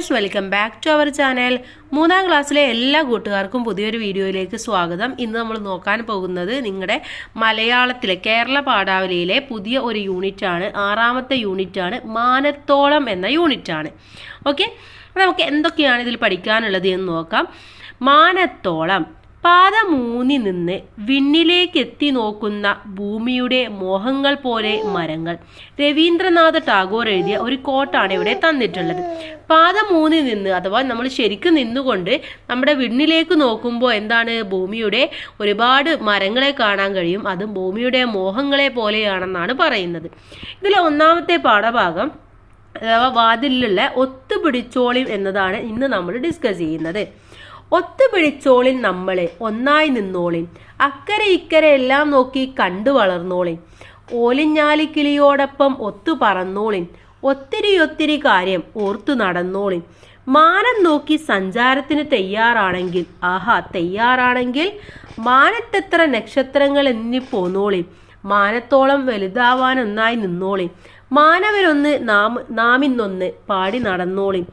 Friends welcome back to our channel മൂന്നാം ക്ലാസ്സിലെ എല്ലാ കൂട്ടുകാർക്കും പുതിയൊരു വീഡിയോയിലേക്ക് സ്വാഗതം. ഇന്ന് നമ്മൾ നോക്കാൻ പോകുന്നത് നിങ്ങളുടെ മലയാളത്തിലെ കേരള പാഠാവലിയിലെ പുതിയ ഒരു യൂണിറ്റാണ് ആറാമത്തെ യൂണിറ്റാണ് മാനത്തോളം എന്ന യൂണിറ്റാണ് ഓക്കെ നമുക്ക് എന്തൊക്കെയാണ് ഇതിൽ പഠിക്കാനുള്ളത് എന്ന് നോക്കാം. മാനത്തോളം. പാദമൂന്നി നിന്ന് വിണ്ണിലേക്ക് എത്തി നോക്കുന്ന ഭൂമിയുടെ മോഹങ്ങൾ പോലെ മരങ്ങൾ. രവീന്ദ്രനാഥ് ടാഗോർ എഴുതിയ ഒരു കോട്ടാണ് ഇവിടെ തന്നിട്ടുള്ളത്. പാത മൂന്നി നിന്ന് അഥവാ നമ്മൾ ശരിക്കും നിന്നുകൊണ്ട് നമ്മുടെ വിണ്ണിലേക്ക് നോക്കുമ്പോൾ എന്താണ് ഭൂമിയുടെ ഒരുപാട് മരങ്ങളെ കാണാൻ കഴിയും. അതും ഭൂമിയുടെ മോഹങ്ങളെ പോലെയാണെന്നാണ് പറയുന്നത്. ഇതിലെ ഒന്നാമത്തെ പാഠഭാഗം അഥവാ വാതിലുള്ള ഒത്തുപിടിച്ചോളിം എന്നതാണ് ഇന്ന് നമ്മൾ ഡിസ്കസ് ചെയ്യുന്നത്. ഒത്തുപിടിച്ചോളിൻ നമ്മളെ ഒന്നായി നിന്നോളിൻ. അക്കരെ ഇക്കരെ എല്ലാം നോക്കി കണ്ടു വളർന്നോളിൻ. ഓലിഞ്ഞാലി കിളിയോടൊപ്പം ഒത്തു പറന്നോളിൻ. ഒത്തിരി ഒത്തിരി കാര്യം ഓർത്തു നടന്നോളിൻ. മാനം നോക്കി സഞ്ചാരത്തിന് തയ്യാറാണെങ്കിൽ ആഹാ തയ്യാറാണെങ്കിൽ മാനത്തെത്ര നക്ഷത്രങ്ങൾ എന്നി പോന്നോളിൻ. മാനത്തോളം വലുതാവാനൊന്നായി നിന്നോളി മാനവരൊന്ന് നാം നാമിന്നൊന്ന് പാടി നടന്നോളി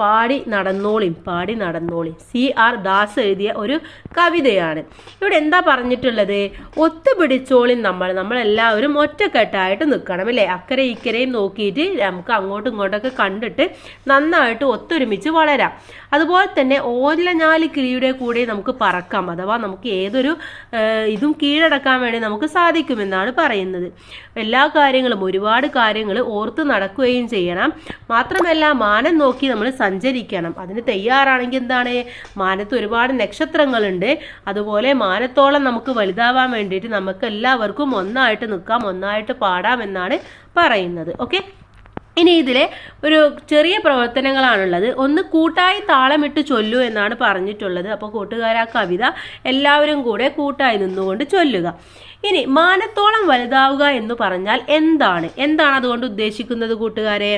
പാടി നടന്നോളിം പാടി നടന്നോളിം സി ആർ ദാസ് എഴുതിയ ഒരു കവിതയാണ്. ഇവിടെ എന്താ പറഞ്ഞിട്ടുള്ളത്? ഒത്തുപിടിച്ചോളിം നമ്മൾ. നമ്മളെല്ലാവരും ഒറ്റക്കെട്ടായിട്ട് നിൽക്കണം അല്ലേ? അക്കരെ ഇക്കരെയും നോക്കിയിട്ട് നമുക്ക് അങ്ങോട്ടും ഇങ്ങോട്ടൊക്കെ കണ്ടിട്ട് നന്നായിട്ട് ഒത്തൊരുമിച്ച് വളരാം. അതുപോലെ തന്നെ ഓലഞ്ഞാലി കിളിയുടെ കൂടെ നമുക്ക് പറക്കാം. അഥവാ നമുക്ക് ഏതൊരു ഇതും കീഴടക്കാൻ വേണ്ടി നമുക്ക് സാധിക്കുമെന്നാണ് പറയുന്നത്. എല്ലാ കാര്യങ്ങളും ഒരുപാട് കാര്യങ്ങൾ ഓർത്ത് നടക്കുകയും ചെയ്യണം. മാത്രമല്ല മാനം നോക്കി നമ്മൾ സഞ്ചരിക്കണം. അതിന് തയ്യാറാണെങ്കിൽ എന്താണ്? മാനത്ത് ഒരുപാട് നക്ഷത്രങ്ങളുണ്ട്. അതുപോലെ മാനത്തോളം നമുക്ക് വലുതാവാൻ വേണ്ടിയിട്ട് നമുക്ക് എല്ലാവർക്കും ഒന്നായിട്ട് നിൽക്കാം ഒന്നായിട്ട് പാടാം എന്നാണ് പറയുന്നത്. ഓക്കെ? ഇനി ഇതിലെ ഒരു ചെറിയ പ്രവർത്തനങ്ങളാണുള്ളത്. ഒന്ന് കൂട്ടായി താളമിട്ട് ചൊല്ലു എന്നാണ് പറഞ്ഞിട്ടുള്ളത്. അപ്പോൾ കൂട്ടുകാർ ആ കവിത എല്ലാവരും കൂടെ കൂട്ടായി നിന്നുകൊണ്ട് ചൊല്ലുക. ഇനി മാനത്തോളം വലുതാവുക എന്ന് പറഞ്ഞാൽ എന്താണ്? എന്താണ് അതുകൊണ്ട് ഉദ്ദേശിക്കുന്നത് കൂട്ടുകാരെ?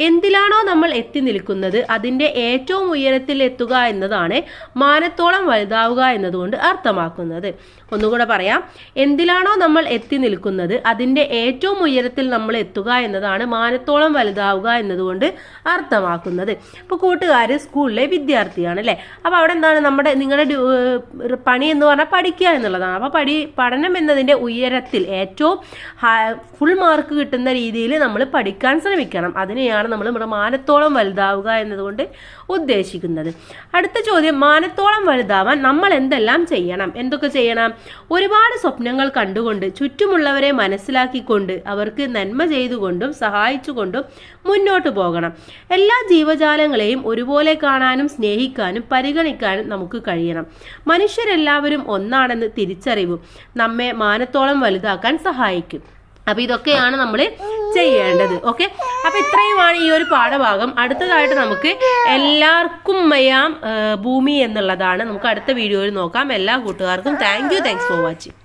എന്തിലാണോ നമ്മൾ എത്തി നിൽക്കുന്നത് അതിന്റെ ഏറ്റവും ഉയരത്തിൽ എത്തുക എന്നതാണ് മാനത്തോളം വലുതാവുക എന്നതുകൊണ്ട് അർത്ഥമാക്കുന്നത്. ഒന്നുകൂടെ പറയാം. എന്തിലാണോ നമ്മൾ എത്തി നിൽക്കുന്നത് അതിന്റെ ഏറ്റവും ഉയരത്തിൽ നമ്മൾ എത്തുക എന്നതാണ് മാനത്തോളം വലുതാവുക എന്നതുകൊണ്ട് അർത്ഥമാക്കുന്നത്. ഇപ്പോൾ കൂട്ടുകാർ സ്കൂളിലെ വിദ്യാർത്ഥിയാണ് അല്ലേ? അപ്പോൾ അവിടെ എന്താണ് നമ്മുടെ നിങ്ങളുടെ പണി എന്ന് പറഞ്ഞാൽ പഠിക്കുക എന്നുള്ളതാണ്. അപ്പോൾ പഠി പഠനം എന്നതിന്റെ ഉയരത്തിൽ ഏറ്റവും ഫുൾ മാർക്ക് കിട്ടുന്ന രീതിയിൽ നമ്മൾ പഠിക്കാൻ ശ്രമിക്കണം. അതിനെയാണ് നമ്മൾ നമ്മുടെ മാനത്തോളം വലുതാവുക എന്നതുകൊണ്ട് ഉദ്ദേശിക്കുന്നത്. അടുത്ത ചോദ്യം മാനത്തോളം വലുതാവാൻ നമ്മൾ എന്തെല്ലാം ചെയ്യണം? എന്തൊക്കെ ചെയ്യണം? ഒരുപാട് സ്വപ്നങ്ങൾ കണ്ടുകൊണ്ട് ചുറ്റുമുള്ളവരെ മനസ്സിലാക്കിക്കൊണ്ട് അവർക്ക് നന്മ ചെയ്തുകൊണ്ടും സഹായിച്ചുകൊണ്ടും മുന്നോട്ട് പോകണം. എല്ലാ ജീവജാലങ്ങളെയും ഒരുപോലെ കാണാനും സ്നേഹിക്കാനും പരിഗണിക്കാനും നമുക്ക് കഴിയണം. മനുഷ്യരെല്ലാവരും ഒന്നാണെന്ന് തിരിച്ചറിവും. നമ്മെ മാനത്തോളം വലുതാക്കാൻ സഹായിക്കും. അപ്പൊ ഇതൊക്കെയാണ് നമ്മൾ ചെയ്യേണ്ടത്. ഓക്കെ അപ്പൊ ഇത്രയുമാണ് ഈ ഒരു പാഠഭാഗം. അടുത്തതായിട്ട് നമുക്ക് എല്ലാവർക്കും മയാം ഭൂമി എന്നുള്ളതാണ്. നമുക്ക് അടുത്ത വീഡിയോയിൽ നോക്കാം. എല്ലാ കൂട്ടുകാർക്കും thank you thanks for watching